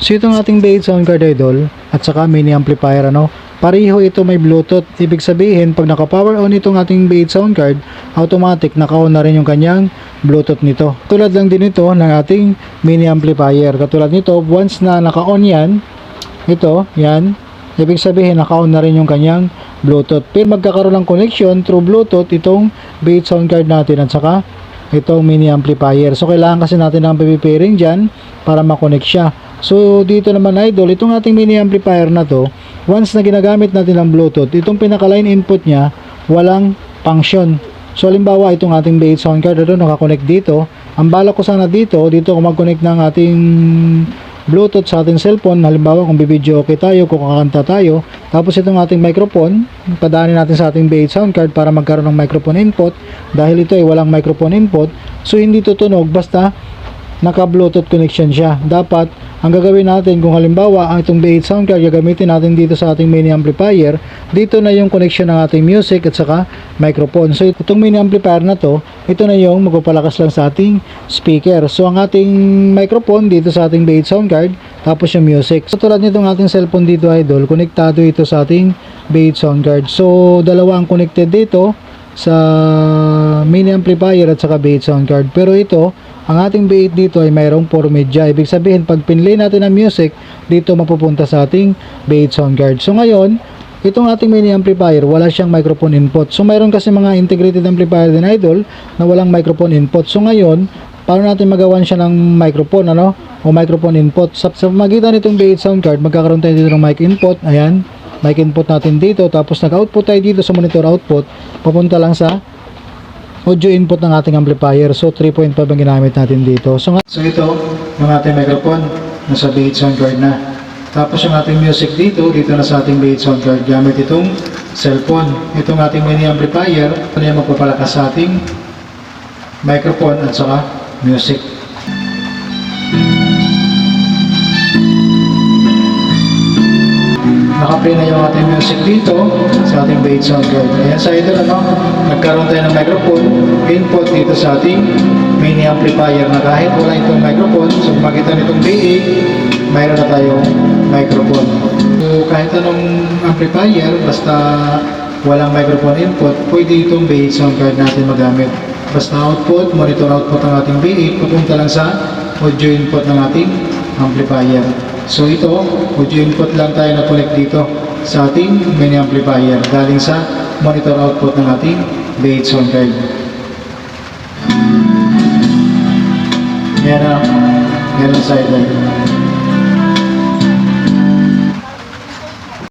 So itong ating B8 sound card idol at saka mini amplifier ano, pareho ito may Bluetooth. Ibig sabihin pag naka-power on itong ating B8 sound card, automatic naka-on na rin yung kanyang Bluetooth nito. Tulad lang din ito ng ating mini amplifier. Katulad nito, once na naka-on yan, ito, yan, ibig sabihin naka-on na rin yung kanyang Bluetooth. Pero magkakaroon ng connection through Bluetooth itong B8 sound card natin at saka itong mini amplifier. So kailangan kasi natin ng pairing dyan para makonect siya. So dito naman idol, itong ating mini amplifier na to, once na ginagamit natin ang Bluetooth, itong pinaka line input niya, walang function. So halimbawa itong ating B8 sound card ito nakakonect dito. Ang balak ko sana dito, dito ako mag-connect ng ating Bluetooth sa ating cellphone. Halimbawa kung bibidyo okay tayo, kung kakanta tayo. Tapos itong ating microphone, padaanin natin sa ating B8 sound card para magkaroon ng microphone input. Dahil ito ay walang microphone input, so hindi tutunog basta naka-Bluetooth connection siya. Dapat, ang gagawin natin kung halimbawa ang itong B8 sound card gagamitin natin dito sa ating mini amplifier, dito na yung connection ng ating music at saka microphone. So itong mini amplifier na to, ito na yung magpapalakas lang sa ating speaker. So ang ating microphone dito sa ating B8 sound card, tapos yung music. So tulad nitong ating cellphone dito idol, konektado ito sa ating B8 sound card. So dalawa ang connected dito sa mini amplifier at saka B8 sound card. Pero ito, ang ating B8 dito ay mayroong 4 media. Ibig sabihin, pag pinlay natin ang music, dito mapupunta sa ating B8 sound card. So ngayon, itong ating mini amplifier, wala siyang microphone input. So mayroon kasi mga integrated amplifier din idol na walang microphone input. So ngayon, paano natin magawan siya ng microphone, ano? O microphone input. Sa, sa nitong B8 sound card, magkakaroon tayo dito ng mic input. Ayan, mic input natin dito. Tapos nag-output tayo dito sa monitor output. Papunta lang sa audio input ng ating amplifier. So 3.5 ang ginamit natin dito. So, so ito, yung ating microphone, nasa B8 sound card na. Tapos yung ating music dito, dito na sa ating B8 sound card gamit itong cellphone. Itong ating mini amplifier, ito na yung magpapalakas sa ating microphone at saka music. Naka-play na yung ating music dito sa ating bass sound card. Ayan sa ito ano, nagkaroon tayo ng microphone input dito sa ating mini amplifier na kahit wala itong microphone, so makita nitong B8, mayroon na tayong microphone. So kahit anong amplifier, basta walang microphone input, pwede itong bass sound card natin magamit. Basta output, monitor output ng ating B8, pupunta lang sa audio input ng ating amplifier. So ito, audio input lang tayo na connect dito sa ating mini amplifier galing sa monitor output ng ating B8 sound card. Yan ang side line.